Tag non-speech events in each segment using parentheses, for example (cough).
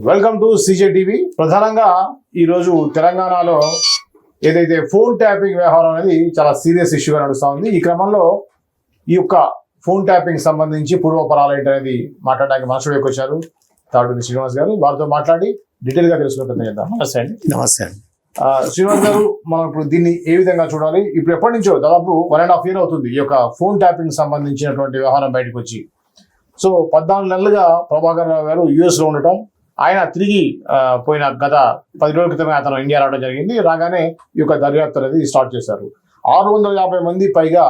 Welcome to CJ TV ప్రధానంగా ఈరోజు తెలంగాణలో ఏదైతే ఫోన్ ట్యాపింగ్ వ్యవహారం అనేది చాలా సీరియస్ ఇష్యూగా నడుస్తూ ఉంది. ఈ క్రమంలో ఈ యొక్క ఫోన్ ట్యాపింగ్ సంబంధించి పూర్వపరాలు ఏంటనేది మాట్లాడడానికి మన స్టూడియోకి వచ్చారు. తాడుని శ్రీనివాస్ గారు వారితో మాట్లాడి డీటెయిల్గా తెలుసుకునే ప్రయత్నం చేద్దాం. నమస్తే అండి. నమస్తే అండి. శ్రీనివాస్ గారు మనం ఇప్పుడు దీన్ని ఏ విధంగా చూడాలి? ఇప్పుడు ఎప్పటి నుంచో దాదాపు వన్ అండ్ హాఫ్ ఇయర్ అవుతుంది ఈ యొక్క ఫోన్ ట్యాపింగ్ సంబంధించినటువంటి వ్యవహారం బయటకు వచ్చి. సో పద్నాలుగు నెలలుగా ప్రభాకర్ రావు గారు యుఎస్లో ఉండటం ఆయన తిరిగి పోయిన గత పది రోజుల క్రితమే అతను ఇండియా రావడం జరిగింది. రాగానే ఈ యొక్క దర్యాప్తు అనేది స్టార్ట్ చేశారు. ఆరు వందల యాభై మంది పైగా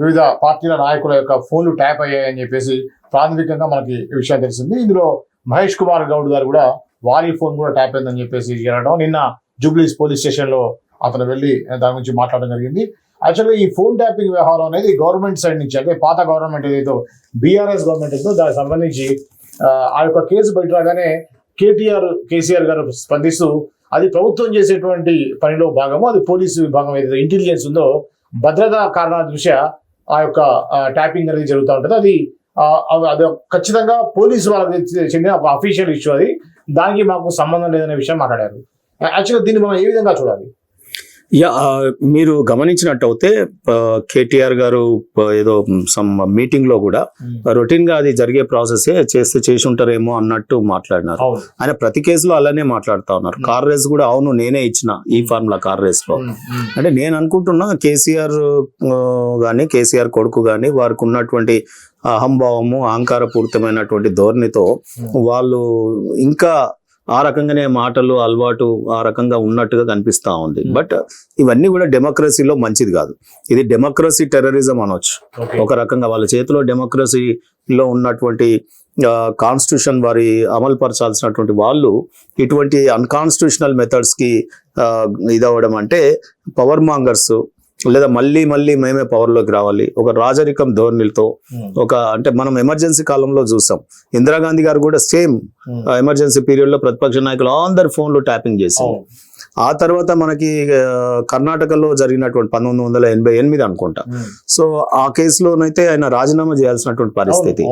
వివిధ పార్టీల నాయకుల యొక్క ఫోన్లు ట్యాప్ అయ్యాయని చెప్పేసి ప్రాథమికంగా మనకి ఈ విషయం తెలిసింది. ఇందులో మహేష్ కుమార్ గౌడ్ గారు కూడా వారి ఫోన్ కూడా ట్యాప్ అయిందని చెప్పేసి జరగడం. నిన్న జూబ్లీస్ పోలీస్ స్టేషన్లో అతను వెళ్ళి దాని గురించి మాట్లాడడం జరిగింది. యాక్చువల్గా ఈ ఫోన్ ట్యాపింగ్ వ్యవహారం అనేది గవర్నమెంట్ సైడ్ నుంచి అంటే పాత గవర్నమెంట్ ఏదైతే బీఆర్ఎస్ గవర్నమెంట్ ఉందో దానికి సంబంధించి ఆ, యొక్క కేసు బయట రాగానే కేటీఆర్ కేసీఆర్ గారు స్పందిస్తూ అది ప్రభుత్వం చేసేటువంటి పనిలో భాగము అది పోలీసు విభాగం ఏదైతే ఇంటెలిజెన్స్ ఉందో భద్రతా కారణాల దృష్ట్యా ఆ యొక్క ట్యాపింగ్ అనేది జరుగుతూ ఉంటుంది. అది అది ఖచ్చితంగా పోలీసు వాళ్ళకి చెందిన ఒక అఫీషియల్ ఇష్యూ అది. దానికి మాకు సంబంధం లేదనే విషయం మాట్లాడారు. యాక్చువల్గా దీన్ని మనం ఏ విధంగా చూడాలి? మీరు గమనించినట్టయితే కేటీఆర్ గారు ఏదో సమ్ మీటింగ్లో కూడా రొటీన్గా అది జరిగే ప్రాసెస్ చేస్తే చేసి ఉంటారేమో అన్నట్టు మాట్లాడినారు. ఆయన ప్రతి కేసులో అలానే మాట్లాడుతా ఉన్నారు. కార్ రేస్ కూడా అవును నేనే ఇచ్చిన ఈ ఫార్ములా కార్ రేస్లో. అంటే నేను అనుకుంటున్నా కేసీఆర్ గాని కేసీఆర్ కొడుకు గాని వారికి ఉన్నటువంటి అహంభావము అహంకారపూరితమైనటువంటి ధోరణితో. వాళ్ళు ఇంకా ఆ రకంగానే మాటలు అలవాటు ఆ రకంగా ఉన్నట్టుగా కనిపిస్తా ఉంది Hmm. బట్ ఇవన్నీ కూడా డెమోక్రసీలో మంచిది కాదు ఇది డెమోక్రసీ టెర్రరిజం అనొచ్చు. ఒక రకంగా వాళ్ళ చేతిలో డెమోక్రసీలో ఉన్నటువంటి కాన్స్టిట్యూషన్ వారి అమలు పరచాల్సినటువంటి వాళ్ళు ఇటువంటి అన్కాన్స్టిట్యూషనల్ మెథడ్స్కి ఆ, ఇదవ్వడం అంటే పవర్ మాంగర్స్ లేదా మళ్ళీ మళ్ళీ మేమే పవర్లోకి రావాలి. ఒక రాజరికం ధోరణిలతో ఉమ్, ఒక అంటే మనం ఎమర్జెన్సీ కాలంలో చూసాం. ఇందిరాగాంధీ గారు కూడా సేమ్ ఎమర్జెన్సీ పీరియడ్లో ప్రతిపక్ష నాయకులు అందరు ఫోన్లు ట్యాపింగ్ చేశారు. ఆ తర్వాత మనకి కర్ణాటకలో జరిగినటువంటి పంతొమ్మిది వందల ఎనభై ఎనిమిది అనుకుంటా. ఉమ్, సో ఆ కేసులోనైతే ఆయన రాజీనామా చేయాల్సినటువంటి పరిస్థితి.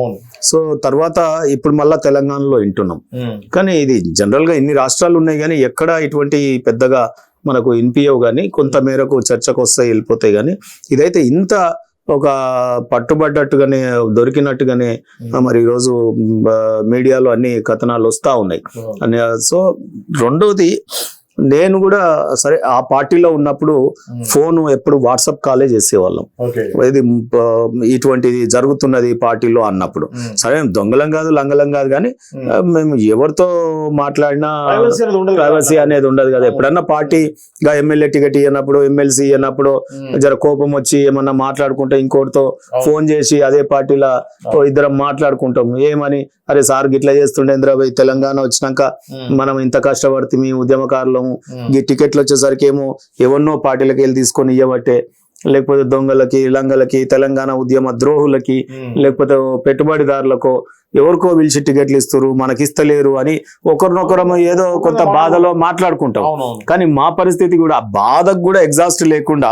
సో తర్వాత ఇప్పుడు మళ్ళా తెలంగాణలో వింటున్నాం. ఉమ్, కానీ ఇది జనరల్గా ఇన్ని రాష్ట్రాలు ఉన్నాయి కానీ ఎక్కడ ఇటువంటి పెద్దగా మనకు వినిపించవు కానీ కొంత మేరకు చర్చకు వస్తాయి వెళ్ళిపోతాయి కానీ ఇదైతే ఇంత ఒక పట్టుబడ్డట్టుగానే దొరికినట్టుగానే ఉమ్, మరి ఈరోజు మీడియాలో అన్ని కథనాలు వస్తా ఉన్నాయి అవును. అని సో రెండోది నేను కూడా సరే ఆ పార్టీలో ఉన్నప్పుడు ఫోన్ ఎప్పుడు వాట్సాప్ కాలే చేసేవాళ్ళం. ఇది ఇటువంటిది జరుగుతున్నది పార్టీలో అన్నప్పుడు. సరే దొంగలం కాదు లంగలం కాదు కానీ మేము. ఎవరితో మాట్లాడినా. ప్రైవసీ అనేది ఉండదు కదా. ఎప్పుడన్నా పార్టీగా ఎమ్మెల్యే టికెట్ ఇవ్వనప్పుడు ఎమ్మెల్సీ ఇవ్వనప్పుడు జర కోపం వచ్చి ఏమన్నా మాట్లాడుకుంటే ఇంకోటితో. ఫోన్ చేసి అదే పార్టీలో ఇద్దరం మాట్లాడుకుంటాం. ఏమని? అరే సార్ గిట్లా చేస్తుండే ఇంద్రాబాయ్ తెలంగాణ వచ్చినాక మనం ఇంత కష్టపడితే మీ ఉద్యమకారులము ఉమ్, ఈ టికెట్లు వచ్చేసరికి ఏమో ఎవరినో పార్టీలకి వెళ్ళి తీసుకొని ఇవ్వబట్టే లేకపోతే దొంగలకి లంగలకి తెలంగాణ ఉద్యమ ద్రోహులకి లేకపోతే పెట్టుబడిదారులకో ఎవరికో పిలిచి టికెట్లు ఇస్తారు మనకి ఇస్తలేరు అని ఒకరినొకరము ఏదో కొంత బాధలో మాట్లాడుకుంటాం. కానీ మా పరిస్థితి కూడా ఆ బాధకు కూడా ఎగ్జాస్ట్ లేకుండా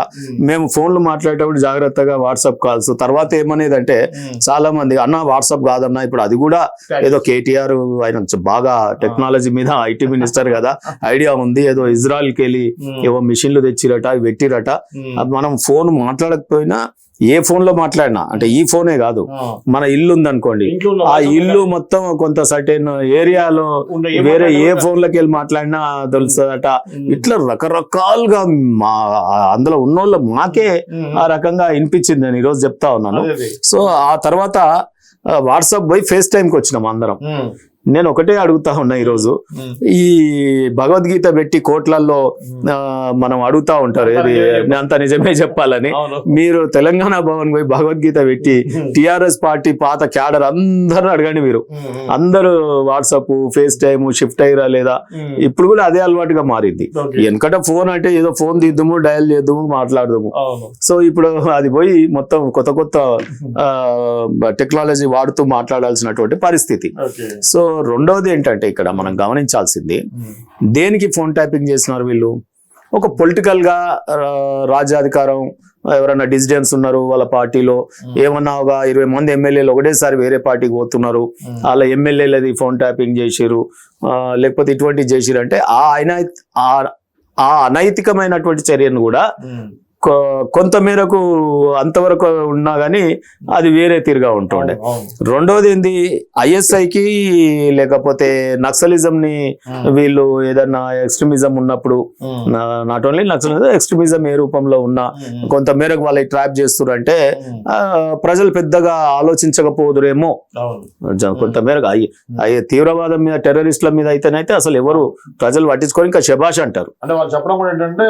మేము ఫోన్లు మాట్లాడేటప్పుడు జాగ్రత్తగా వాట్సాప్ కాల్స్ తర్వాత ఏమనేదంటే ఉమ్, చాలా మంది అన్న వాట్సాప్ కాదన్నా ఇప్పుడు అది కూడా ఏదో కేటీఆర్ ఆయన బాగా టెక్నాలజీ మీద ఐటీ మినిస్టర్ కదా ఐడియా ఉంది ఏదో ఇజ్రాయెల్కి వెళ్ళి ఏవో మిషన్లు తెచ్చిరట అవి పెట్టిరట. మనం ఫోన్ మాట్లాడకపోయినా ఏ ఫోన్లో మాట్లాడినా అంటే ఈ ఫోనే కాదు మన ఇల్లు ఉందనుకోండి ఇంట్లో ఉన్న ఆ ఇల్లు మొత్తం కొంత సర్టెన్ ఏరియాలో వేరే ఏ మాట్లాడినా ఫోన్ లకి వెళ్ళి మాట్లాడినా తెలుస్తుందట. ఇట్లా రకరకాలుగా మా అందులో ఉన్నోళ్ళు మాకే ఆ రకంగా వినిపించింది నేను ఈరోజు చెప్తా ఉన్నాను. సో ఆ తర్వాత వాట్సాప్ పోయి ఫేస్ టైంకి వచ్చినాం అందరం. నేను ఒకటే అడుగుతా ఉన్నా ఈరోజు. ఈ భగవద్గీత పెట్టి కోట్లల్లో మనం అడుగుతా ఉంటారు అంతా నిజమే చెప్పు. అంత నిజమే చెప్పాలని. మీరు తెలంగాణ భవన్ పోయి భగవద్గీత పెట్టి టిఆర్ఎస్ పార్టీ పాత క్యాడర్ అందరూ అడగండి మీరు. అందరూ వాట్సాప్ ఫేస్ టైమ్ షిఫ్ట్ అయ్యారా లేదా? ఇప్పుడు కూడా అదే అలవాటుగా మారింది. వెనకట ఫోన్ అంటే ఏదో ఫోన్ తీద్దాము డయల్ చేద్దాము మాట్లాడదాము. సో ఇప్పుడు అది పోయి మొత్తం కొత్త కొత్త టెక్నాలజీ వాడుతూ మాట్లాడాల్సినటువంటి పరిస్థితి. సో రెండవది ఏంటంటే ఇక్కడ మనం గమనించాల్సింది ఉమ్, దేనికి ఫోన్ ట్యాపింగ్ చేస్తున్నారు వీళ్ళు? ఒక పొలిటికల్గా ఆ, రాజ్యాధికారం ఎవరైనా డిసిడెన్స్ ఉన్నారు వాళ్ళ పార్టీలో ఏమన్నా ఒక ఇరవై మంది ఎమ్మెల్యేలు ఒకటేసారి వేరే పార్టీకి పోతున్నారు వాళ్ళ ఎమ్మెల్యేలది ఫోన్ ట్యాపింగ్ చేసిరు లేకపోతే ఇటువంటి చేసిరు అంటే ఆ అయినా ఆ- అనైతికమైనటువంటి చర్యను కూడా కొంత మేరకు అంతవరకు ఉన్నా గానీ అది వేరే తీరుగా ఉంటుండే. రెండోది ఏంది ఐఎస్ఐకి లేకపోతే నక్సలిజం ని వీళ్ళు ఏదన్నా ఎక్స్ట్రీమిజం ఉన్నప్పుడు నాట్ ఓన్లీ నక్సలిజం ఎక్స్ట్రీమిజం ఏ రూపంలో ఉన్నా కొంత మేరకు వాళ్ళకి ట్రాప్ చేస్తున్నారు అంటే ఆ, ప్రజలు పెద్దగా ఆలోచించకపోదురేమో. కొంత మేరకు తీవ్రవాదం మీద టెర్రరిస్టుల మీద అయితేనైతే అసలు ఎవరు ప్రజలు పట్టించుకొని ఇంకా శబాష్ అంటారు. అంటే వాళ్ళు చెప్పడం కూడా ఏంటంటే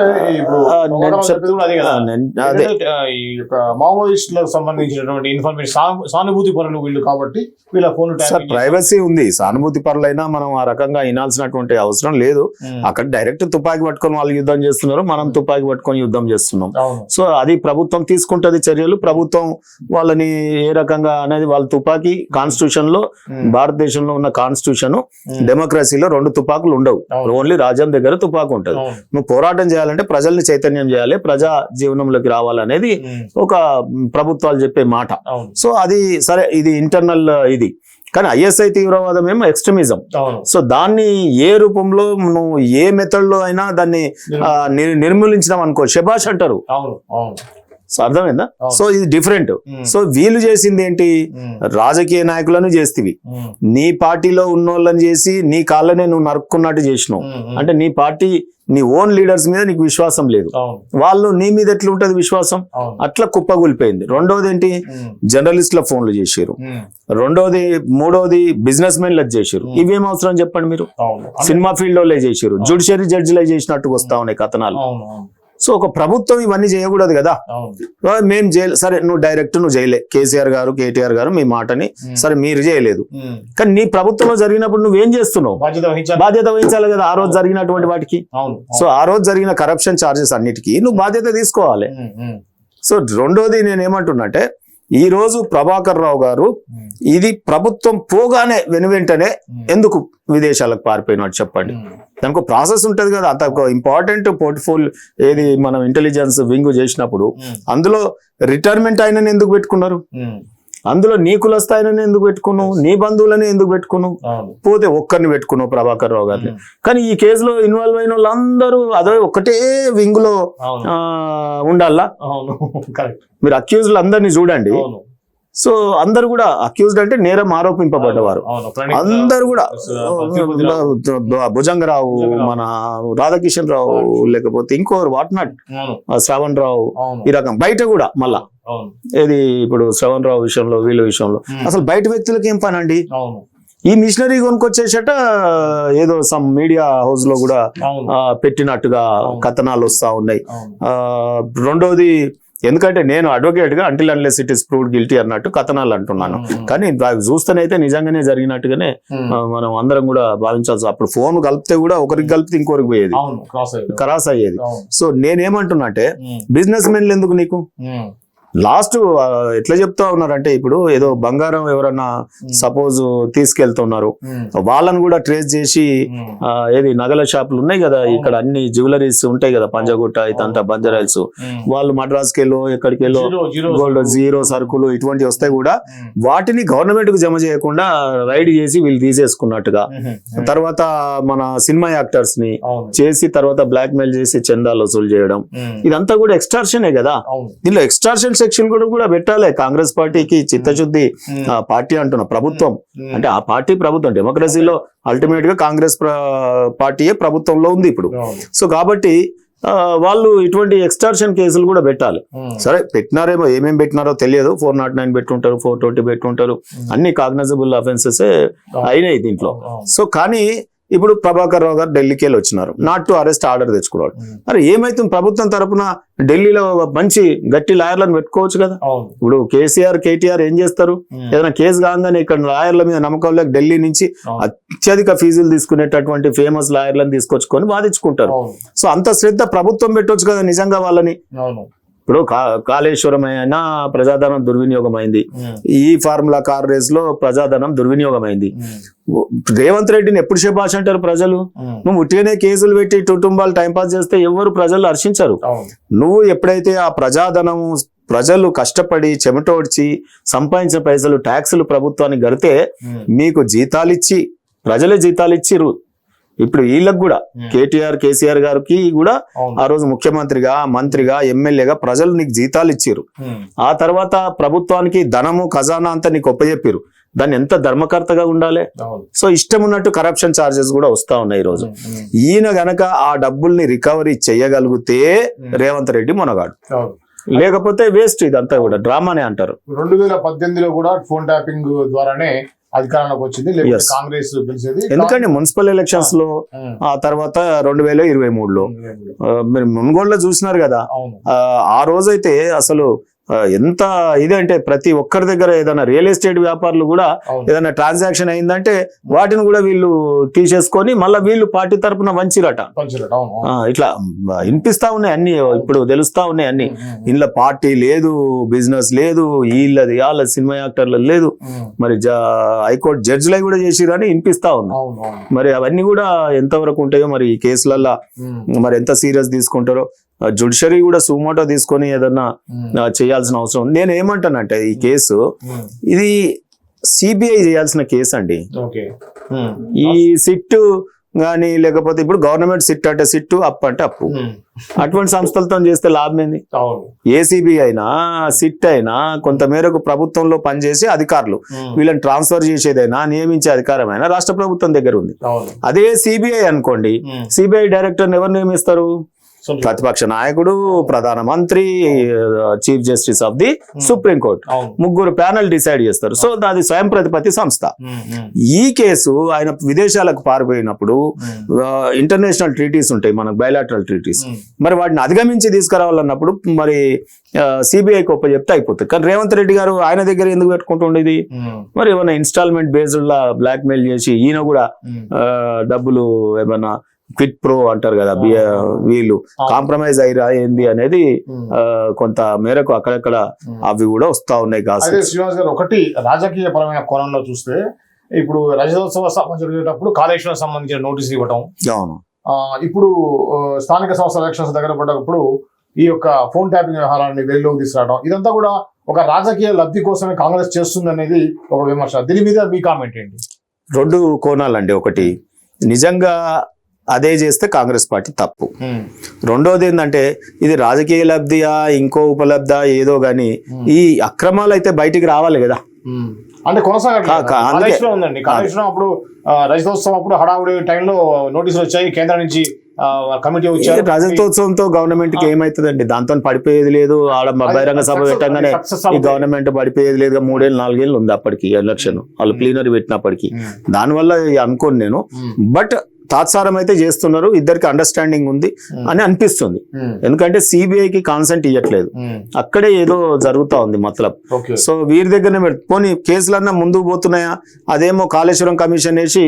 మావోయిస్టులకు సంబంధించినటువంటి ఇన్ఫర్మేషన్ సానుభూతి పరులు వీళ్ళు కాబట్టి వీళ్ళ ఫోన్ సార్ ప్రైవసీ ఉంది. సానుభూతి పరులైనా మనం ఆ రకంగా వినాల్సినటువంటి అవసరం లేదు. అక్కడ డైరెక్ట్ తుపాకీ పట్టుకొని వాళ్ళు యుద్ధం చేస్తున్నారు. మనం తుపాకీ పట్టుకొని యుద్ధం చేస్తున్నాం. సో అది ప్రభుత్వం తీసుకుంటది చర్యలు. ప్రభుత్వం వాళ్ళని ఏ రకంగా అనేది వాళ్ళ తుపాకీ కాన్స్టిట్యూషన్లో భారతదేశంలో ఉన్న కాన్స్టిట్యూషన్ డెమోక్రసీలో రెండు తుపాకులు ఉండవు. ఓన్లీ రాజ్యం దగ్గర తుపాకు ఉంటది. నువ్వు పోరాటం చేయాలంటే ప్రజల్ని చైతన్యం చేయాలి. ప్రజా జీవనంలోకి రావాలనేది ఒక ప్రభుత్వాలు చెప్పే మాట. సో అది సరే ఇది ఇంటర్నల్ ఇది. కానీ ఐఎస్ఐ తీవ్రవాదం ఏమో ఎక్స్ట్రీమిజం సో దాన్ని ఏ రూపంలో నువ్వు ఏ మెథడ్లో అయినా దాన్ని నిర్మూలించినాం అనుకో శబాష్ అంటారు. సో అర్థమైందా. సో ఇది డిఫరెంట్. సో వీళ్ళు చేసింది ఏంటి? రాజకీయ నాయకులను చేస్తేవి. నీ పార్టీలో ఉన్నోళ్ళని చేసి నీ కాళ్ళనే నువ్వు నరుక్కున్నట్టు చేసినావు. అంటే నీ పార్టీ నీ ఓన్ లీడర్స్ మీద నీకు విశ్వాసం లేదు. వాళ్ళు నీ మీద ఎట్లా ఉంటది విశ్వాసం అట్లా కుప్పగూలిపోయింది రెండోది ఏంటి జర్నలిస్టుల ఫోన్లు చేసారు రెండోది మూడోది బిజినెస్ మెన్లు చేసారు ఇవేం అవసరం చెప్పండి మీరు? సినిమా ఫీల్డ్ వాళ్ళే చేసారు జుడిషియరీ జడ్జిలే చేసినట్టు వస్తా ఉన్నాయి కథనాలు. సో ఒక ప్రభుత్వం ఇవన్నీ చేయకూడదు కదా. మేము చేయలే సరే నువ్వు డైరెక్ట్ నువ్వు చేయలే కేసీఆర్ గారు కేటీఆర్ గారు మీ మాటని సరే మీరు చేయలేదు. కానీ నీ ప్రభుత్వంలో జరిగినప్పుడు నువ్వేం చేస్తున్నావు? బాధ్యత వహించాలి. బాధ్యత వహించాలి కదా ఆ రోజు జరిగినటువంటి వాటికి. సో ఆ రోజు జరిగిన కరప్షన్ చార్జెస్ అన్నిటికీ నువ్వు బాధ్యత తీసుకోవాలి. సో రెండోది నేను ఏమంటున్నట్టే ఈ రోజు ప్రభాకర్ రావు గారు ఇది ప్రభుత్వం పోగానే వెనువెంటనే ఎందుకు విదేశాలకు పారిపోయినట్టు చెప్పండి. దానికి ఇంపార్టెంట్ ఉంటది కదా. అంత ఇంపార్టెంట్ పోర్ట్ఫోలియో ఏది మనం ఇంటెలిజెన్స్ వింగ్ చేసినప్పుడు అందులో రిటైర్మెంట్ అయినని ఎందుకు పెట్టుకున్నారు? అందులో నీ కులస్థాయిని ఎందుకు పెట్టుకున్నావు? నీ బంధువులని ఎందుకు పెట్టుకున్నావు? పోతే ఒక్కరిని పెట్టుకున్నావు ప్రభాకర్ రావు గారిని. ఉమ్, కానీ ఈ కేసులో ఇన్వాల్వ్ అయిన వాళ్ళందరూ అదే ఒకటే వింగ్లో ఉండాలా? (laughs) మీరు అక్యూజ్లు అందరినీ చూడండి. సో అందరు కూడా అక్యూజ్డ్ అంటే నేరం ఆరోపింపబడ్డవారు. అందరు కూడా. భుజంగరావు. మన రాధాకిషన్ రావు లేకపోతే ఇంకోరు వాట్ నాట్ అవును. శ్రవణ్ రావు ఈ రకం. బయట కూడా మళ్ళా. ఏది ఇప్పుడు శ్రవణ్ రావు విషయంలో వీళ్ళ విషయంలో. అసలు బయట వ్యక్తులకి ఏం పని అండి ఈ మిషనరీ కొనుక్కొచ్చేసట ఏదో సమ్ మీడియా హౌస్లో కూడా పెట్టినట్టుగా. కథనాలు వస్తా ఉన్నాయి. రెండోది ఎందుకంటే నేను అడ్వకేట్గా until unless it is proved guilty అన్నట్టు కథనాలు అంటున్నాను. కానీ చూస్తేనైతే నిజంగానే జరిగినట్టుగానే మనం అందరం కూడా భావించాల్సి అప్పుడు ఫోన్ కలిపితే కూడా ఒకరికి కలిపితే ఇంకోరికి పోయేది. క్రాస్ అయ్యింది. సో నేనేమంటున్నా అంటే బిజినెస్ మెన్లు ఎందుకు నీకు? లాస్ట్ ఎట్లా చెప్తా ఉన్నారంటే ఇప్పుడు ఏదో బంగారం ఎవరన్నా సపోజ్ తీసుకెళ్తున్నారు. వాళ్ళని కూడా ట్రేస్ చేసి ఏది నగల షాపులు ఉన్నాయి కదా ఇక్కడ అన్ని జ్యువెలరీస్ ఉంటాయి కదా పంజగుట్ట ఇదంతా బంజరాయిల్స్. వాళ్ళు మద్రాస్కి వెళ్ళో ఎక్కడికి వెళ్ళో గోల్డ్ జీరో సరుకులు ఇటువంటి వస్తాయి కూడా వాటిని గవర్నమెంట్కు జమ చేయకుండా రైడ్ చేసి వీళ్ళు తీసేసుకున్నట్టుగా. తర్వాత మన సినిమా యాక్టర్స్ని చేసి తర్వాత బ్లాక్ మెయిల్ చేసి చందాలు వసూలు చేయడం. ఇదంతా కూడా ఎక్స్టార్షనే కదా? దీనిలో ఎక్స్టార్షన్ సెక్షన్ కూడా కూడా పెట్టాలి. కాంగ్రెస్ పార్టీకి చిత్తశుద్ధి పార్టీ అంటున్న ప్రభుత్వం. అంటే ఆ పార్టీ ప్రభుత్వం డెమోక్రసీలో అల్టిమేట్గా కాంగ్రెస్ ప్ర- పార్టీయే ప్రభుత్వంలో ఉంది ఇప్పుడు. సో కాబట్టి వాళ్ళు ఇటువంటి ఎక్స్టార్షన్ కేసులు కూడా పెట్టాలి. సరే పెట్టినారేమో ఏమేం పెట్టినారో తెలియదు. ఫోర్ నాట్ నైన్ పెట్టుంటారు ఫోర్ ట్వంటీ పెట్టుంటారు. అన్ని కాగ్నైజబుల్ అఫెన్సెస్ అయినాయి దీంట్లో. సో కానీ ఇప్పుడు ప్రభాకర్ రావు గారు ఢిల్లీకి వెళ్ళి వచ్చినారు. నాట్ టు అరెస్ట్ ఆర్డర్ తెచ్చుకున్నాడు మరి ఏమైతుంది? ప్రభుత్వం తరపున ఢిల్లీలో మంచి గట్టి లాయర్లను పెట్టుకోవచ్చు కదా? ఇప్పుడు కేసీఆర్ కేటీఆర్ ఏం చేస్తారు? ఉమ్, ఏదైనా కేసు కాగానే ఇక్కడ లాయర్ల మీద నమ్మకం లేక ఢిల్లీ నుంచి. అత్యధిక ఫీజులు తీసుకునేటటువంటి ఫేమస్ లాయర్లను తీసుకొచ్చుకొని వాదించుకుంటారు. సో అంత శ్రద్ధ ప్రభుత్వం పెట్టొచ్చు కదా నిజంగా వాళ్ళని? ఇప్పుడు కా- కాళేశ్వరం అయినా ప్రజాధనం దుర్వినియోగం అయింది ఉమ్, ఈ ఫార్ములా కార్ రేస్లో ప్రజాధనం దుర్వినియోగం అయింది ఉమ్, రేవంత్ రెడ్డిని ఎప్పుడు శబాష్ అంటారు ప్రజలు? ఉమ్. నువ్వు ఉట్టిగానే కేసులు పెట్టి కుటుంబాలు టైంపాస్ చేస్తే ఎవరు ప్రజలు హర్షించరు. నువ్వు ఎప్పుడైతే ఆ ప్రజాధనం ప్రజలు కష్టపడి చెమటోడ్చి సంపాదించిన పైసలు ట్యాక్సులు ప్రభుత్వానికి గడితే మీకు జీతాలు ఇచ్చి ప్రజలే జీతాలు ఇచ్చిర్రు ఇప్పుడు వీళ్ళకి కూడా. కేటీఆర్ కేసీఆర్ గారికి కూడా ఆ రోజు ముఖ్యమంత్రిగా మంత్రిగా ఎమ్మెల్యేగా ప్రజలు నీకు జీతాలు ఇచ్చిర్రు. ఉమ్, ఆ తర్వాత ప్రభుత్వానికి ధనము ఖజానా అంతా నీకు ఒప్పజెప్పిరు దాన్ని ఎంత ధర్మకర్తగా ఉండాలి? సో ఇష్టం ఉన్నట్టు కరప్షన్ చార్జెస్ కూడా వస్తా ఉన్నాయి ఈ రోజు. ఉమ్, ఉమ్, ఈయన గనక ఆ డబ్బుల్ని రికవరీ చేయగలిగితే రేవంత్ రెడ్డి మునగాడు. లేకపోతే వేస్ట్ ఇదంతా కూడా డ్రామానే అంటారు. రెండు వేల పద్దెనిమిదిలో కూడా ఫోన్ ట్యాపింగ్ ద్వారానే అధికారంలోకి వచ్చింది లేకపోతే. కాంగ్రెస్ గెలిచేది ఎందుకంటే మున్సిపల్ ఎలక్షన్స్లో ఆ. తర్వాత రెండు వేల ఇరవై మూడులో. మీరు మున్గోడులో చూసినారు కదా. ఆ రోజైతే అసలు ఎంత ఇదంటే ప్రతి ఒక్కరి దగ్గర ఏదైనా రియల్ ఎస్టేట్ వ్యాపారులు కూడా ఏదైనా ట్రాన్సాక్షన్ అయిందంటే వాటిని కూడా వీళ్ళు తీసేసుకొని మళ్ళీ వీళ్ళు పార్టీ తరపున వంచిరట. ఇట్లా వినిపిస్తా ఉన్నాయి అన్ని ఇప్పుడు తెలుస్తా ఉన్నాయి అన్ని. ఇంట్లో పార్టీ లేదు బిజినెస్ లేదు వీళ్ళది వాళ్ళ సినిమా యాక్టర్లు లేదు. మరి జ- హైకోర్టు జడ్జిలై కూడా చేసిరని వినిపిస్తా ఉన్నా. అవును అవును. మరి అవన్నీ కూడా ఎంతవరకు ఉంటాయో మరి ఈ కేసులల్లో మరి ఎంత సీరియస్ తీసుకుంటారో జుడిషరీ కూడా సుమోటో తీసుకొని ఏదన్నా ఆ, చేయాల్సిన అవసరం ఉంది. నేను ఏమంటానంటే ఈ కేసు ఉమ్, ఇది సిబిఐ చేయాల్సిన కేసు అండి. ఈ సిట్టు కానీ లేకపోతే ఇప్పుడు గవర్నమెంట్ సిట్ అంటే సిట్టు అప్పు అంటే అప్పు. ఉమ్, అటువంటి సంస్థలతో చేస్తే లాభం ఏంది? ఏసీబీ అయినా సిట్ అయినా కొంతమేరకు ప్రభుత్వంలో పనిచేసే అధికారులు వీళ్ళని ట్రాన్స్ఫర్ చేసేదైనా నియమించే అధికారమైనా రాష్ట్ర ప్రభుత్వం దగ్గర ఉంది. అదే సిబిఐ అనుకోండి సిబిఐ డైరెక్టర్ ఎవరు నియమిస్తారు? సొంత- ప్రతిపక్ష నాయకుడు ప్రధానమంత్రి chief justice of the supreme court. అవును. ముగ్గురు ప్యానల్ డిసైడ్ చేస్తారు. సో అది స్వయం ప్రతిపత్తి సంస్థ. ఈ కేసు ఆయన విదేశాలకు పారిపోయినప్పుడు ఇంటర్నేషనల్ ట్రీటీస్ ఉంటాయి మనకు బయలాటరల్ ట్రీటీస్. మరి వాటిని అధిగమించి తీసుకురావాలన్నప్పుడు మరి సిబిఐకి ఒప్ప చెప్తే అయిపోతుంది. కానీ రేవంత్ రెడ్డి గారు ఆయన దగ్గర ఎందుకు పెట్టుకుంటుండేది మరి ఏమైనా ఇన్స్టాల్మెంట్ బేస్డ్ లా బ్లాక్ మెయిల్ చేసి ఈయన కూడా డబ్బులు ఏమన్నా క్విట్ ప్రో అంటారు కదా వీళ్ళు. కాంప్రమైజ్ అయ్యిరా ఏంది అనేది కొంత మేరకు అక్కడక్కడ అవి కూడా వస్తా ఉన్నాయి కాసు శ్రీనివాస్ గారు ఒకటి రాజకీయ పరమైన కోణంలో చూస్తే ఇప్పుడు రజతోత్సవ సభ జరిగేటప్పుడు కాళేశ్వరం సంబంధించిన నోటీసులు ఇవ్వటం. అవును. ఇప్పుడు స్థానిక సంస్థల ఎలక్షన్స్ దగ్గర పడ్డప్పుడు ఈ యొక్క ఫోన్ ట్యాపింగ్ వ్యవహారాన్ని వెలుగులోకి తీసుకురావడం ఇదంతా కూడా ఒక రాజకీయ లబ్ధి కోసమే కాంగ్రెస్ చేస్తుంది అనేది ఒక విమర్శ. దీని మీద మీ కామెంట్ ఏంటి? రెండు కోణాలండి ఒకటి. నిజంగా అదే చేస్తే కాంగ్రెస్ పార్టీ తప్పు. రెండోది ఏంటంటే ఇది రాజకీయ లబ్ధియా ఇంకో ఉపలబ్ధా ఏదో గాని ఈ అక్రమాలు అయితే బయటికి రావాలి కదా. అంటే కొనసాగట్లేదు ఉందండి. కాళేశ్వరం అప్పుడు రజతోత్సవం అప్పుడు హడావుడి టైంలో నోటీసులు వచ్చాయి. కేంద్రం నుంచి కమిటీ వచ్చారు. రజతోత్సవంతో గవర్నమెంట్కి ఏమైతుందండి? దాంతో పడిపోయేది లేదు. ఆడ బహిరంగ సభ పెట్టంగానే ఈ. గవర్నమెంట్ పడిపోయేది లేదు. మూడేళ్ళు నాలుగేళ్ళు ఉంది అప్పటికి ఎలక్షన్. వాళ్ళు ప్లీనరీ పెట్టినప్పటికి. దానివల్ల అనుకోను నేను. బట్ తాత్సారం అయితే చేస్తున్నారు ఇద్దరికి అండర్స్టాండింగ్ ఉంది అని అనిపిస్తుంది. ఉమ్, ఎందుకంటే సిబిఐకి కాన్సెంట్ ఇవ్వట్లేదు ఉమ్, అక్కడే ఏదో జరుగుతా ఉంది మతలబ్. సో వీరి దగ్గరనే పోనీ కేసులన్నా ముందుకు పోతున్నాయా? అదేమో కాళేశ్వరం కమిషన్ వేసి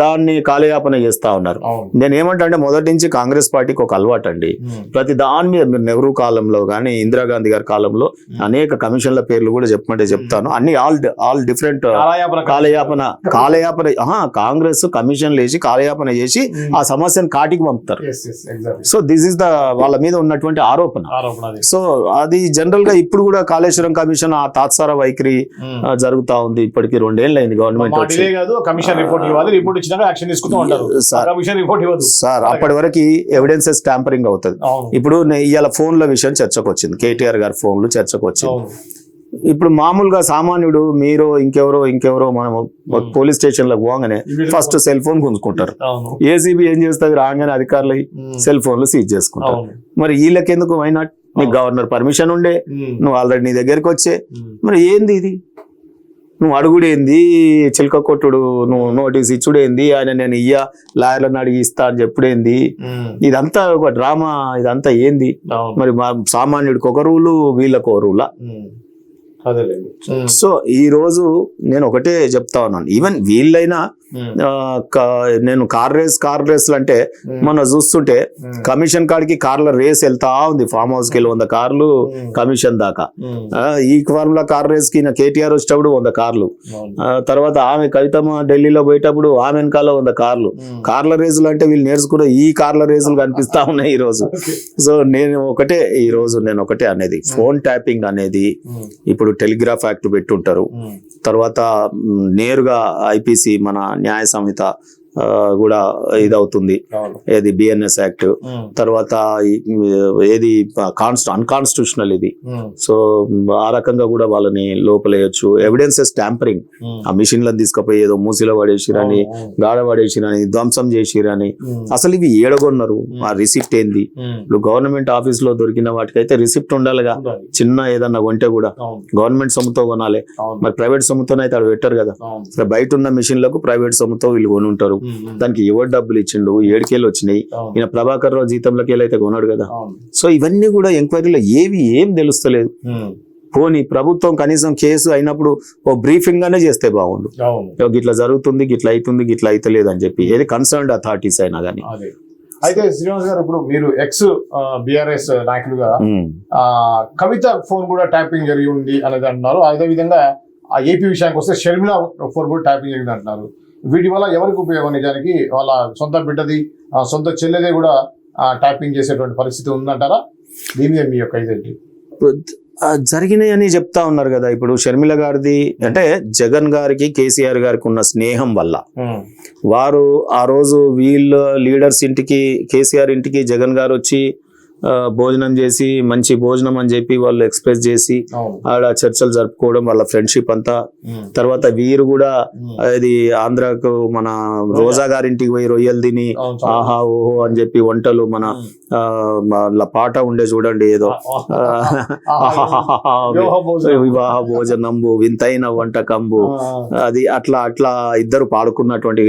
దాన్ని కాలయాపన చేస్తా ఉన్నారు. నేను ఏమంటా అంటే మొదటి నుంచి కాంగ్రెస్ పార్టీకి ఒక అలవాటు అండి ప్రతి దాని మీద మీరు నెహ్రూ కాలంలో కానీ ఇందిరాగాంధీ గారి కాలంలో అనేక కమిషన్ల పేర్లు కూడా చెప్పమంటే చెప్తాను. అన్ని ఆల్ ఆల్ డిఫరెంట్ కాలయాపన కాలయాపన కాంగ్రెస్ కమిషన్లు వేసి కాలయాపన చేసి ఆ సమస్యను కాటికి పంపుతారు. సో దిస్ ఇస్ ద వాళ్ళ మీద ఉన్నటువంటి ఆరోపణ. సో అది జనరల్గా ఇప్పుడు కూడా కాళేశ్వరం కమిషన్ ఆ తాత్సార వైఖరి జరుగుతా ఉంది. ఇప్పటికి రెండేళ్ళు అయింది గవర్నమెంట్ వచ్చి. కమిషన్ రిపోర్ట్ ఇవ్వాలి రిపోర్ట్ ఇచ్చినాక యాక్షన్ తీసుకుంటూ ఉంటారు. సార్ రిపోర్ట్ ఇవ్వదు. సార్ అప్పటి వరకు ఎవిడెన్సెస్ ట్యాంపరింగ్ అవుతుంది. ఇప్పుడు ఇవాళ ఫోన్ల విషయం చర్చకు వచ్చింది. కేటీఆర్ గారి ఫోన్లు చర్చకు వచ్చింది. ఇప్పుడు మామూలుగా సామాన్యుడు మీరు ఇంకెవరో ఇంకెవరో మనం పోలీస్ స్టేషన్లకు పోగానే ఫస్ట్ సెల్ ఫోన్ గుంజుకుంటారు. ఏసీబీ ఏం చేస్తుంది? రాగానే అధికారులు. సెల్ ఫోన్లు సీజ్ చేసుకుంటారు. మరి వీళ్ళకెందుకు? వైనాట్ నీకు గవర్నర్ పర్మిషన్ ఉండే. ఉమ్. నువ్వు ఆల్రెడీ నీ దగ్గరికి వచ్చే. ఉమ్. మరి ఏంది ఇది? నువ్వు అడుగుడేంది? చిలక కొట్టుడు నువ్వు నోటీస్ ఇచ్చుడేంది? ఆయన నేను ఇయ్య లాయర్లను అడిగి ఇస్తా అని చెప్పుడేంది. ఇదంతా ఒక డ్రామా ఇదంతా ఏంది? మరి మా సామాన్యుడికి ఒక రూలు వీళ్ళకు ఒక రూలా. సో ఈ రోజు నేను ఒకటే చెప్తా ఉన్నాను. ఈవెన్ వీళ్ళైనా నేను కార్ రేస్ కార్ రేస్లు అంటే మొన్న చూస్తుంటే కమిషన్ కాడికి కార్ల రేస్ వెళ్తా ఉంది ఫామ్ హౌస్కి వెళ్ళి వంద కార్లు కమిషన్ దాకా. ఈ ఫార్ములా కార్ రేస్కి కేటీఆర్ వచ్చేటప్పుడు వంద కార్లు. తర్వాత ఆమె కవితమ్మ ఢిల్లీలో పోయేటప్పుడు ఆమె వెనకాల వంద కార్లు. కార్ల రేసులు అంటే వీళ్ళు నేర్చుకున్న ఈ కార్ల రేసులు కనిపిస్తా ఉన్నాయి ఈ రోజు సో నేను ఒకటే ఈ రోజు నేను ఒకటే అనేది. ఫోన్ ట్యాపింగ్ అనేది ఇప్పుడు టెలిగ్రాఫ్ యాక్ట్ పెట్టుంటారు. తర్వాత నేరుగా ఐపీసీ మన ന്യായസംഹിത కూడా ఇదవుతుంది. ఏది బిఎన్ఎస్ యాక్ట్ తర్వాత ఏది కాన్స్టి అన్కాన్స్టిట్యూషనల్ ఇది. సో ఆ రకంగా కూడా వాళ్ళని లోపలేయచ్చు. ఎవిడెన్సెస్ ట్యాంపరింగ్ ఆ మిషన్లను తీసుకుపోయి ఏదో మూసిలో పడేసిరని గాడ పడేసిరని ధ్వంసం చేసిరని. అసలు ఇవి ఏడగొన్నారు. ఆ రిసిప్ట్ ఏంది? ఇప్పుడు గవర్నమెంట్ ఆఫీస్లో దొరికిన వాటికైతే రిసిప్ట్ ఉండాలిగా. చిన్న ఏదన్నా కొంటే కూడా. గవర్నమెంట్ సొమ్ముతో కొనాలి. మరి ప్రైవేట్ సొమ్ముతోనే అయితే అక్కడ పెట్టారు కదా. బయట ఉన్న మిషన్లకు ప్రైవేట్ సొమ్ముతో వీళ్ళు కొని ఉంటారు దానికి ఎవరు డబ్బులు ఇచ్చిండు? ఏడుకేళ్ళు వచ్చినాయి. ఈయన ప్రభాకర్ రావు జీతంలోకి వెళ్ళి అయితే కొన్నాడు కదా? సో ఇవన్నీ కూడా ఎంక్వైరీలో ఏవి ఏం తెలుస్తలేదు. పోనీ ప్రభుత్వం కనీసం కేసు అయినప్పుడు ఓ బ్రీఫింగ్ గానే చేస్తే బాగుండు. ఇగో గిట్లా జరుగుతుంది గిట్లా అవుతుంది గిట్లా అయితలేదు అని చెప్పి. ఏది కన్సర్న్డ్ అథారిటీస్ అయినా కానీ అయితే శ్రీనివాస్ గారు ఇప్పుడు మీరు ఎక్స్ బిఆర్ఎస్ నాయకులుగా ఆ, కవిత ఫోన్ కూడా ట్యాపింగ్ జరిగి ఉంది అనేది అంటున్నారు అదే విధంగా ఆ ఏపీ విషయానికి వస్తే షర్మిల ఫోన్ కూడా ట్యాపింగ్ జరిగింది అంటున్నారు వీటి వల్ల ఎవరికి ఉపయోగం నిజానికి? వాళ్ళ సొంత బిడ్డది సొంత చెల్లెదే కూడా ట్యాపింగ్ చేసేటువంటి పరిస్థితి ఉందంటారా? దీని మీద మీ యొక్క ఇదేంటి? జరిగినాయి అని చెప్తా ఉన్నారు కదా ఇప్పుడు షర్మిల గారిది అంటే జగన్ గారికి కేసీఆర్ గారికి ఉన్న స్నేహం వల్ల. వారు ఆ రోజు వీళ్ళ లీడర్స్ ఇంటికి కేసీఆర్ ఇంటికి జగన్ గారు వచ్చి భోజనం చేసి మంచి భోజనం అని చెప్పి వాళ్ళు ఎక్స్ప్రెస్ చేసి ఆడ చర్చలు జరుపుకోవడం వాళ్ళ ఫ్రెండ్షిప్ అంతా. తర్వాత వీరు కూడా అది ఆంధ్రాకు మన రోజా గారింటికి పోయి రొయ్యలు తిని. ఆహా ఓహో అని చెప్పి వంటలు మన పాట ఉండే చూడండి ఏదో. వివాహ భోజనంబు వింతైన వంటకంబు. అది అట్లా అట్లా ఇద్దరు పాడుకున్నటువంటి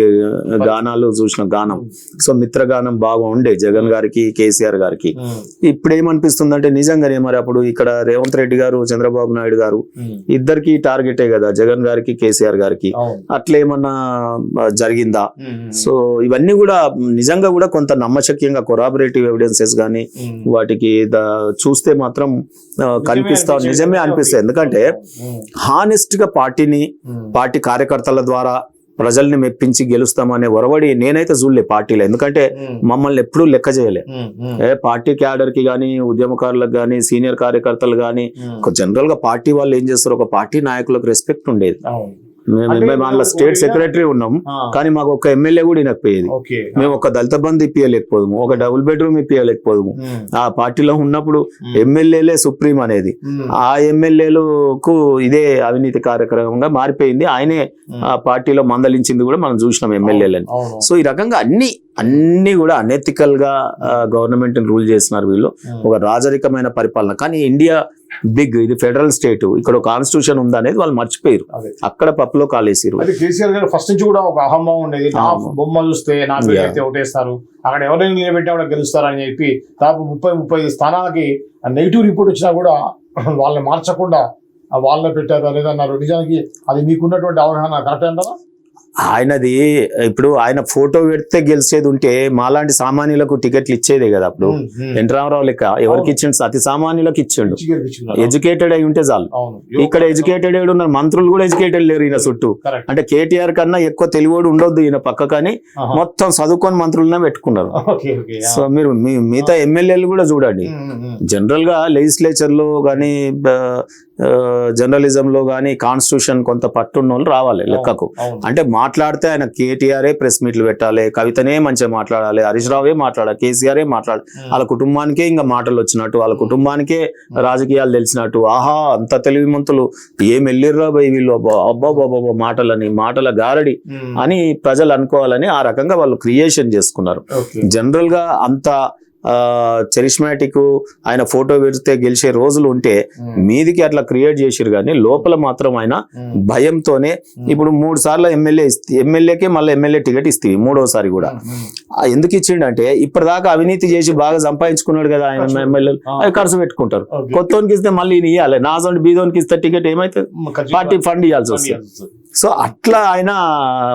గానాలు చూసిన గానం. సో మిత్రగానం బాగా ఉండే జగన్ గారికి కేసీఆర్ గారికి. ఇప్పుడు ఏమనిపిస్తుంది అంటే నిజంగానే మరి అప్పుడు ఇక్కడ రేవంత్ రెడ్డి గారు చంద్రబాబు నాయుడు గారు ఇద్దరికి టార్గెటే కదా జగన్ గారికి కేసీఆర్ గారికి. అట్లేమన్నా జరిగిందా? సో ఇవన్నీ కూడా నిజంగా కూడా కొంత నమ్మశక్యంగా కొరాబరేటివ్ ఎవిడెన్సెస్ కానీ వాటికి చూస్తే మాత్రం కనిపిస్తా నిజమే అనిపిస్తుంది ఎందుకంటే హానెస్ట్గా పార్టీని పార్టీ కార్యకర్తల ద్వారా ప్రజల్ని మెప్పించి గెలుస్తామనే ఒరవడి నేనైతే చూడలే పార్టీలో. ఎందుకంటే మమ్మల్ని ఎప్పుడూ లెక్క చేయలే. ఏ పార్టీ క్యాడర్కి కానీ ఉద్యమకారులకు కానీ సీనియర్ కార్యకర్తలు కానీ జనరల్గా పార్టీ వాళ్ళు ఏం చేస్తారు? ఒక పార్టీ నాయకులకు రెస్పెక్ట్ ఉండేది. మేము స్టేట్ సెక్రటరీ ఉన్నాం కానీ మాకు ఒక ఎమ్మెల్యే కూడా వినకపోయేది ఓకే. మేము ఒక దళిత బంధు ఇప్పియలేకపోదుము ఒక డబుల్ బెడ్రూమ్ ఇప్పియలేకపోదుము. ఆ పార్టీలో ఉన్నప్పుడు ఎమ్మెల్యేలే సుప్రీం అనేది. ఆ ఎమ్మెల్యేలకు ఇదే అవినీతి కార్యక్రమంగా మారిపోయింది. ఆయనే ఆ పార్టీలో మందలించింది కూడా మనం చూసినాం ఎమ్మెల్యేలని సో ఈ రకంగా అన్ని అన్ని కూడా అనెథికల్గా గవర్నమెంట్ రూల్ చేస్తున్నారు వీళ్ళు. ఒక రాజరికమైన పరిపాలన. కానీ ఇండియా బిగ్ ఇది ఫెడరల్ స్టేట్ ఇక్కడ ఒక కాన్స్టిట్యూషన్ ఉందా అనేది వాళ్ళు మర్చిపోయారు అక్కడ పప్పులో కాలేసిరు కేసీఆర్ గారు ఫస్ట్ నుంచి కూడా ఒక అహంభావం ఉండేది. బొమ్మ చూస్తే నా. అయితే ఓటేస్తారు. అక్కడ ఎవరైనా నిలబెట్టినా కూడా గెలుస్తారని చెప్పి దాదాపు ముప్పై ముప్పై స్థానాలకి నెగిటివ్ రిపోర్ట్ వచ్చినా కూడా (clears throat) వాళ్ళని మార్చకుండా వాళ్ళని పెట్టారు అనేది అన్నారు. నిజానికి అది మీకున్నటువంటి అవగాహన కరెక్ట్ అంటారా ఆయనది ఇప్పుడు ఆయన ఫోటో పెడితే గెలిచేది ఉంటే మాలాంటి సామాన్యులకు టికెట్లు ఇచ్చేదే కదా అప్పుడు. ఎన్ రామారావు లెక్క ఎవరికి ఇచ్చిండు? అతి సామాన్యులకు ఇచ్చిండు. ఎడ్యుకేటెడ్ అయి ఉంటే చాలు. ఇక్కడ ఎడ్యుకేటెడ్ ఉన్నారు. మంత్రులు కూడా ఎడ్యుకేటెడ్ లేరు ఈయన చుట్టూ. అంటే కేటీఆర్ కన్నా ఎక్కువ తెలివోడు ఉండొద్దు ఈయన పక్క కానీ మొత్తం చదువుకొని మంత్రులనే పెట్టుకున్నారు. సో మీరు మిగతా ఎమ్మెల్యేలు కూడా చూడండి. జనరల్గా లెజిస్లేచర్లో కానీ జర్నలిజం లో కానీ కాన్స్టిట్యూషన్ కొంత పట్టున్న వాళ్ళు రావాలి లెక్కకు. అంటే మాట్లాడితే ఆయన కేటీఆరే ప్రెస్ మీట్లు పెట్టాలి కవితనే మంచిగా మాట్లాడాలి హరీష్ రావే మాట్లాడాలి కేసీఆరే మాట్లాడాలి. వాళ్ళ కుటుంబానికే ఇంకా మాటలు వచ్చినట్టు వాళ్ళ కుటుంబానికే రాజకీయాలు తెలిసినట్టు ఆహా అంత తెలివిమంతులు ఏం వెళ్ళిర్రా బై వీళ్ళు? అబ్బా బాబా మాటలని మాటల గారడి అని ప్రజలు అనుకోవాలని ఆ రకంగా వాళ్ళు క్రియేషన్ చేసుకున్నారు. జనరల్గా అంత చరిష్మాటిక్ ఆయన ఫోటో పెడితే గెలిచే రోజులు ఉంటే మీదికి అట్లా క్రియేట్ చేసిరు కానీ లోపల మాత్రం ఆయన భయంతోనే ఇప్పుడు మూడు సార్లు ఎమ్మెల్యే ఎమ్మెల్యేకే మళ్ళీ ఎమ్మెల్యే టికెట్ ఇస్తే మూడోసారి కూడా ఎందుకు ఇచ్చిండంటే ఇప్పటిదాకా అవినీతి చేసి బాగా సంపాదించుకున్నాడు కదా ఆయన. ఎమ్మెల్యేలు. అవి ఖర్చు పెట్టుకుంటారు. కొత్తోనికి ఇస్తే మళ్ళీ ఇవ్వాలి నా సొంత బీదోనికి ఇస్తే టికెట్ ఏమైతే పార్టీ ఫండ్ ఇవ్వాల్సి వస్తుంది. సో అట్లా ఆయన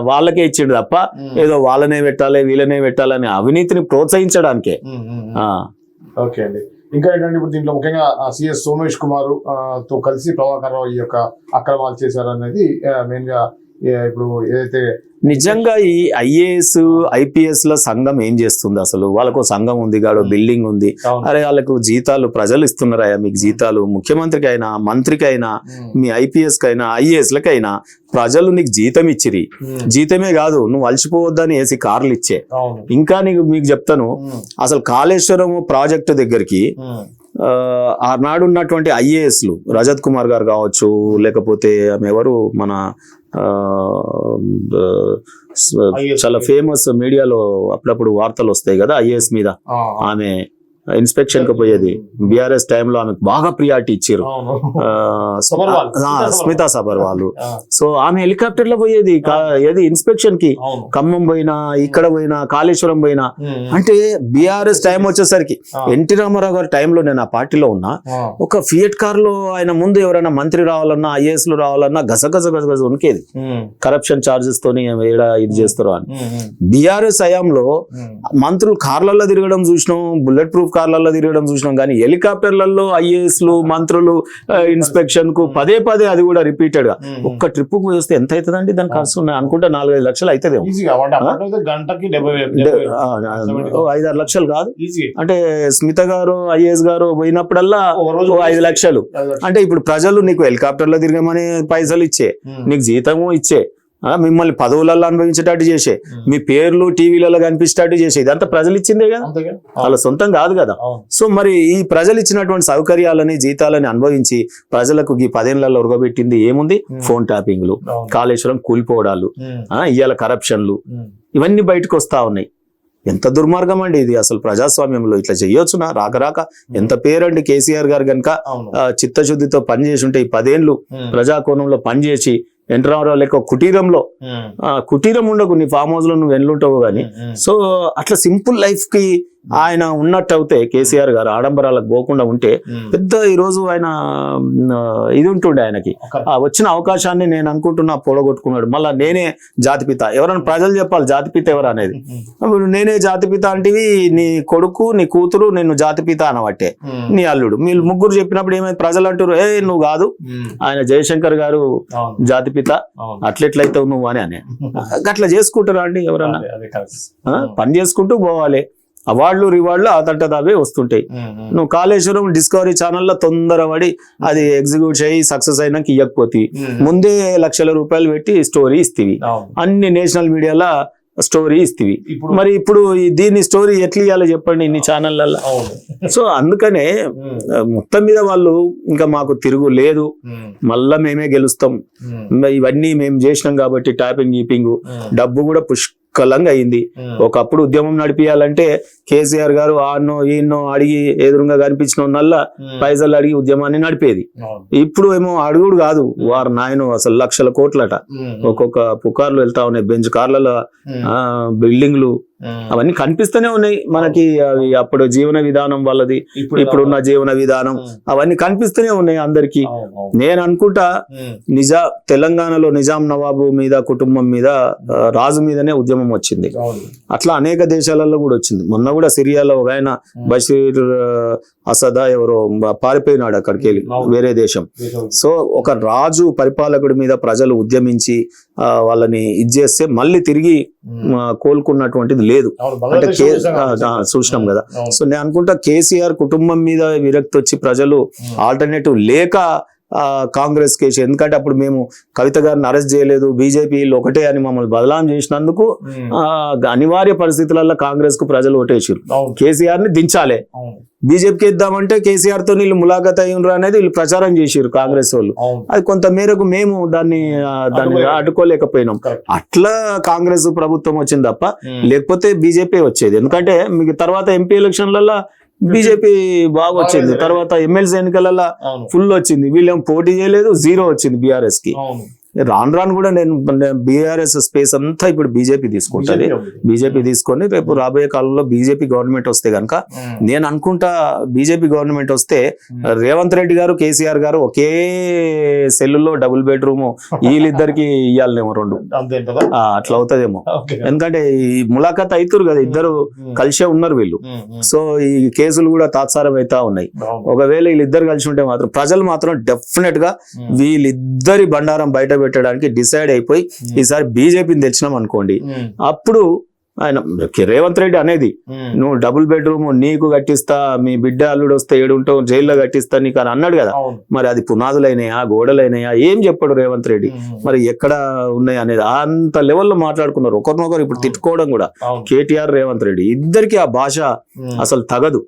వాళ్ళకే ఇచ్చిండు తప్ప ఏదో వాళ్ళనే పెట్టాలి వీళ్ళనే పెట్టాలని అవినీతిని ప్రోత్సహించడానికే. ఆ, ఓకే అండి. ఇంకా ఏంటంటే ఇప్పుడు దీంట్లో ముఖ్యంగా సిఎస్ సోమేష్ కుమార్తో కలిసి ప్రభాకర్ రావు ఈ యొక్క అక్రమాలు చేశారు అనేది మెయిన్గా ఇప్పుడు ఏదైతే నిజంగా ఈ ఐఏఎస్ ఐపీఎస్ ల సంఘం ఏం చేస్తుంది అసలు? వాళ్ళకు సంఘం ఉంది గాడు బిల్డింగ్ ఉంది. అరే వాళ్ళకు జీతాలు ప్రజలు ఇస్తున్నారయ్యా మీకు జీతాలు. ముఖ్యమంత్రికి అయినా మంత్రికి అయినా మీ ఐపీఎస్ కైనా ఐఏఎస్ లకైనా ప్రజలు నీకు జీతం ఇచ్చిరి. జీతమే కాదు నువ్వు అలసిపోవద్దని వేసి కార్లు ఇచ్చే. ఇంకా నీకు మీకు చెప్తాను అసలు కాళేశ్వరం ప్రాజెక్టు దగ్గరికి ఆనాడు ఉన్నటువంటి ఐఏఎస్లు రజత్ కుమార్ గారు కావచ్చు లేకపోతే ఆమె ఎవరు మన. చాలా ఫేమస్ మీడియాలో అప్పుడప్పుడు వార్తలు వస్తాయి కదా ఐఏఎస్ మీద. ఆమె ఇన్స్పెక్షన్కి పోయేది. బీఆర్ఎస్ టైంలో ఆమెకు బాగా ప్రియారిటీ ఇచ్చారు. స్మితా సబర్వాల్. ఆ, సో ఆమె హెలికాప్టర్లో పోయేది. ఏది ఇన్స్పెక్షన్కి? ఖమ్మం పోయినా ఇక్కడ పోయినా కాళేశ్వరం పోయినా. అంటే బీఆర్ఎస్ టైం వచ్చేసరికి. ఎన్టీ రామారావు గారి టైంలో నేను ఆ పార్టీలో ఉన్నా. ఒక ఫియట్ కార్లో ఆయన ముందు ఎవరైనా మంత్రి రావాలన్నా ఐఏఎస్లో రావాలన్నా గస గస గస గస ఉనికేది. కరప్షన్ చార్జెస్ తోని ఏడ ఇది చేస్తారు అని. బీఆర్ఎస్ హయాంలో మంత్రులు కార్లలో తిరగడం చూసినాం బుల్లెట్ ప్రూఫ్ కార్లలో తిరగడం చూసినాం. కానీ హెలికాప్టర్లలో ఐఏఎస్లు మంత్రులు ఇన్స్పెక్షన్కు పదే పదే అది కూడా రిపీటెడ్గా ఒక్క ట్రిప్కు వస్తే ఎంత అవుతుందండి దాని ఖర్చు అనుకుంటే నాలుగైదు లక్షలు అయితే గంటకి డెబ్బై వేలు, డే- డెబ్బై వేలు. ఆ, ఆ, ఓ ఐదారు లక్షలు కాదు. అంటే స్మిత గారు ఐఏఎస్ గారు పోయినప్పుడల్లా ఐదు లక్షలు. అంటే ఇప్పుడు ప్రజలు నీకు హెలికాప్టర్లో తిరగమని పైసలు ఇచ్చే నీకు జీతము ఇచ్చే మిమ్మల్ని పదవులలో అనుభవించేటట్టు చేసే. మీ పేర్లు టీవీలలో కనిపించేటట్టు చేసే ఇదంతా ప్రజలు ఇచ్చిందే కదా? వాళ్ళ సొంతం కాదు కదా? సో మరి ఈ ప్రజలు ఇచ్చినటువంటి సౌకర్యాలని జీతాలని అనుభవించి ప్రజలకు ఈ పదేళ్ళలో ఉరగబెట్టింది ఏముంది. ఫోన్ ట్యాపింగ్లు కాళేశ్వరం కూలిపోవడాలు ఇయ్యాల కరప్షన్లు ఇవన్నీ బయటకు వస్తా ఉన్నాయి. ఎంత దుర్మార్గం అండి ఇది అసలు ప్రజాస్వామ్యంలో. ఇట్లా చెయ్యొచ్చునా? రాక రాక ఎంత పేరండి కేసీఆర్ గారు కనుక చిత్తశుద్ధితో పనిచేసి ఉంటే ఈ పదేళ్ళు ఉమ్, ప్రజాకోణంలో పనిచేసి ఎన్టీరామారావు లెక్క కుటీరంలో ఆ, కుటీరం ఉండకు నీ ఫామ్ హౌస్లో నువ్వు ఎన్నుంటావు కానీ సో అట్లా సింపుల్ లైఫ్కి ఆయన ఉన్నట్టు అవుతే కేసీఆర్ గారు ఆడంబరాలకు పోకుండా ఉంటే. పెద్ద ఈ రోజు ఆయన ఇది ఉంటుండే ఆయనకి. ఆ వచ్చిన అవకాశాన్ని నేను అనుకుంటున్నా పొడగొట్టుకున్నాడు మళ్ళా నేనే జాతిపిత ఎవరైనా ప్రజలు చెప్పాలి జాతిపిత ఎవరు అనేది. నేనే జాతిపిత అంటివి నీ కొడుకు నీ కూతురు నిన్ను జాతిపిత అనబట్టే. నీ అల్లుడు. మీరు ముగ్గురు చెప్పినప్పుడు ఏమైంది? ప్రజలు అంటారు ఏ నువ్వు కాదు. ఆయన జయశంకర్ గారు జాతిపిత అవును. అట్లెట్లయితావు నువ్వు? అని అని. (laughs) అట్లా చేసుకుంటారా అండి ఎవరన్నా? పని చేసుకుంటూ పోవాలి. అవార్డులు రివార్డులు అవే వస్తుంటాయి. నువ్వు కాళేశ్వరం డిస్కవరీ ఛానల్లో తొందరపడి అది ఎగ్జిక్యూట్ చేయి సక్సెస్ అయినాక ఇవ్వకపోతే ముందే లక్షల రూపాయలు పెట్టి స్టోరీ ఇస్తీవి. అన్ని నేషనల్ మీడియాలో స్టోరీ ఇస్తీవి. మరి ఇప్పుడు దీని స్టోరీ ఎట్లా ఇవ్వాలో చెప్పండి ఇన్ని ఛానళ్ళల్లో సో అందుకనే మొత్తం మీద వాళ్ళు ఇంకా మాకు తిరుగు లేదు. మళ్ళా మేమే గెలుస్తాం. ఇవన్నీ మేము చేసినాం కాబట్టి ట్యాపింగ్ గీపింగ్ డబ్బు కూడా పుష్కలంగా అయింది. ఒకప్పుడు ఉద్యమం నడిపియాలంటే కేసీఆర్ గారు ఆన్నో ఈన్నో అడిగి ఎదురుగా కనిపించిన నల్ల పైసలు అడిగి ఉద్యమాన్ని నడిపేది. ఇప్పుడు ఏమో అడుగుడు కాదు. వారు నాయన అసలు లక్షల కోట్లట. ఒక్కొక్క పుకార్లు వెళ్తా ఉన్నాయి. బెంచ్ కార్లలో బిల్డింగ్లు అవన్నీ కనిపిస్తూనే ఉన్నాయి. మనకి అవి అప్పుడు జీవన విధానం వాళ్ళది ఇప్పుడు ఇప్పుడున్న జీవన విధానం. అవన్నీ కనిపిస్తూనే ఉన్నాయి అందరికి. నేను అనుకుంటా నిజా తెలంగాణలో నిజాం నవాబు మీద కుటుంబం మీద రాజు మీదనే ఉద్యమం వచ్చింది. అట్లా అనేక దేశాలలో కూడా వచ్చింది. మొన్న కూడా సిరియాలో ఒక ఆయన బషీర్ అసదా ఎవరో పారిపోయినాడు అక్కడికి వెళ్ళి. వేరే దేశం. సో ఒక రాజు పరిపాలకుడి మీద ప్రజలు ఉద్యమించి వాళ్ళని ఇది చేస్తే మళ్ళీ తిరిగి కోలుకున్నటువంటిది లేదు. అంటే చూసినాం కదా. సో నేను అనుకుంటా కేసీఆర్ కుటుంబం మీద విరక్తి వచ్చి ప్రజలు ఆల్టర్నేటివ్ లేక కాంగ్రెస్ కేసు. ఎందుకంటే అప్పుడు మేము కవిత గారిని అరెస్ట్ చేయలేదు. బీజేపీలు ఒకటే అని మమ్మల్ని బదలాం చేసినందుకు అనివార్య పరిస్థితులలో కాంగ్రెస్కు ప్రజలు ఓటేసారు కేసీఆర్ని దించాలి. బీజేపీకి ఇద్దామంటే కేసీఆర్తో వీళ్ళు ములాఖత్ అయ్యిండ్రు అనేది వీళ్ళు ప్రచారం చేసిరు కాంగ్రెస్ వాళ్ళు. అది కొంత మేరకు మేము దాన్ని దాన్ని అడ్డుకోలేక- అడ్డుకోలేకపోయినాం. అట్లా కాంగ్రెస్ ప్రభుత్వం వచ్చింది తప్ప లేకపోతే బీజేపీ వచ్చేది. ఎందుకంటే మీకు తర్వాత ఎంపీ ఎలక్షన్లలో బీజేపీ బాగా వచ్చింది తర్వాత ఎమ్మెల్సీ ఎన్నికలలో ఫుల్ వచ్చింది. వీళ్ళేం పోటీ చేయలేదు జీరో వచ్చింది బీఆర్ఎస్కి రాను రాను కూడా నేను బీఆర్ఎస్ స్పేస్ అంతా ఇప్పుడు బీజేపీ తీసుకుంటది. బీజేపీ తీసుకొని రేపు రాబోయే కాలంలో బీజేపీ గవర్నమెంట్ వస్తే గనక. నేను అనుకుంటా బీజేపీ గవర్నమెంట్ వస్తే. రేవంత్ రెడ్డి గారు కేసీఆర్ గారు ఒకే సెల్లులో డబుల్ బెడ్రూమ్ వీళ్ళిద్దరికి ఇయ్యాలనేమో రెండు అట్లా అవుతుందేమో ఎందుకంటే ఈ ములాఖాత్ అవుతారు కదా ఇద్దరు. కలిసే ఉన్నారు వీళ్ళు. సో ఈ కేసులు కూడా తాత్సారం అవుతా ఉన్నాయి. ఒకవేళ వీళ్ళిద్దరు కలిసి ఉంటే మాత్రం ప్రజలు మాత్రం డెఫినెట్గా. వీళ్ళిద్దరి బండారం బయట పెట్టడానికి డిసైడ్ అయిపోయి ఉమ్. ఈసారి బీజేపీని తెచ్చినాం అనుకోండి ఉమ్. అప్పుడు ఆయన రేవంత్ రెడ్డి అనేది ఉమ్. నువ్వు డబుల్ బెడ్రూమ్ నీకు కట్టిస్తా మీ బిడ్డ అల్లుడు వస్తే ఏడుంటావు జైల్లో కట్టిస్తా నీకు అని అన్నాడు కదా మరి అది పునాదులైనయా గోడలైనయా ఏం చెప్పాడు రేవంత్ రెడ్డి. మరి ఎక్కడ ఉన్నాయి అనేది అంత లెవెల్లో మాట్లాడుకున్నారు ఒకరినొకరు ఇప్పుడు తిట్టుకోవడం కూడా కేటీఆర్ రేవంత్ రెడ్డి ఇద్దరికి ఆ భాష. అసలు తగదు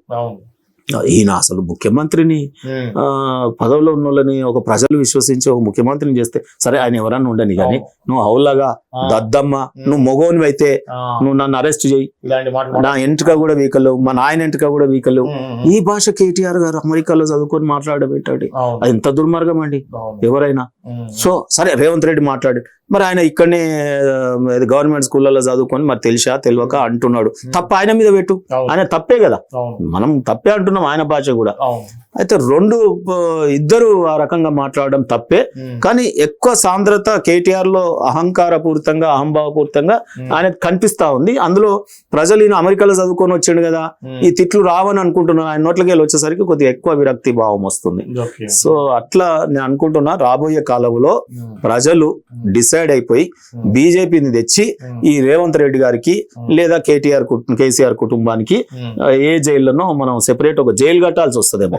ఈయన అసలు ముఖ్యమంత్రిని పదవిలో ఉన్న వాళ్ళని ఒక ప్రజలు విశ్వసించి ఒక ముఖ్యమంత్రిని చేస్తే సరే ఆయన ఎవరన్నా ఉండని కానీ నువ్వు ఆ. దద్దమ్మ నువ్వు మొగోని అయితే. నువ్వు నన్ను అరెస్ట్ చేయి. నా ఎంటుక కూడా వీకలు మా నాయన ఎంటుక కూడా వీకలు. ఈ భాష కేటీఆర్ గారు అమెరికాలో చదువుకొని అవును. అది ఎంత దుర్మార్గం అండి? ఎవరైనా. సో సరే రేవంత్ రెడ్డి మాట్లాడి. మరి ఆయన ఇక్కడనే గవర్నమెంట్ స్కూళ్ళలో చదువుకొని మరి తెలిసా తెలియక అంటున్నాడు. తప్ప ఆయన మీద పెట్టు. ఆయన తప్పే కదా. మనం తప్పే అంటున్నాం ఆయన భాష కూడా. అయితే రెండు ఇద్దరు ఆ రకంగా మాట్లాడడం తప్పే. కానీ ఎక్కువ సాంద్రత కేటీఆర్లో అహంకారపూరితంగా అహంభావపూరితంగా. ఆయన కనిపిస్తా ఉంది. అందులో ప్రజలు ఈయన అమెరికాలో చదువుకొని వచ్చాడు కదా. ఈ తిట్లు రావని అనుకుంటున్నాను ఆయన నోట్లకి వెళ్ళి వచ్చేసరికి కొద్దిగా ఎక్కువ విరక్తి భావం వస్తుంది. సో అట్లా నేను అనుకుంటున్నా రాబోయే కాలంలో. ప్రజలు డిసైడ్ అయిపోయి ఉమ్. బీజేపీని తెచ్చి ఉమ్. ఈ రేవంత్ రెడ్డి గారికి లేదా కేటీఆర్ కేసీఆర్ కుటుంబానికి ఏ జైల్లోనో మనం సెపరేట్ ఒక జైలు కట్టాల్సి వస్తుందేమో.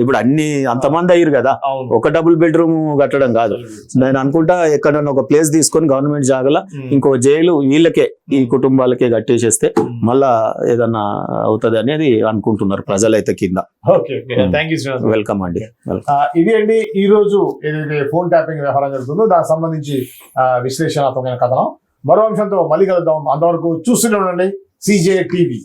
ఇప్పుడు అన్ని అంతమంది అయ్యారు కదా. ఒక డబుల్ బెడ్రూమ్ కట్టడం కాదు. నేను అనుకుంటా ఎక్కడన్నా ఒక ప్లేస్ తీసుకొని గవర్నమెంట్ జాగల. ఇంకో జైలు వీళ్ళకే ఈ కుటుంబాలకే కట్టేసేస్తే. మళ్ళా ఏదన్నా అవుతుంది అనేది అనుకుంటున్నారు ప్రజలైతే కింద. వెల్కమ్ అండి. ఇది అండి ఈ రోజు ఏదైతే ఫోన్ ట్యాపింగ్ వ్యవహారం జరుగుతుందో దానికి సంబంధించి విశ్లేషణాత్మకమైన కథనం. మరో అంశంతో మళ్ళీ కలుద్దాం. అంతవరకు చూస్తూనే ఉండండి. CJ TV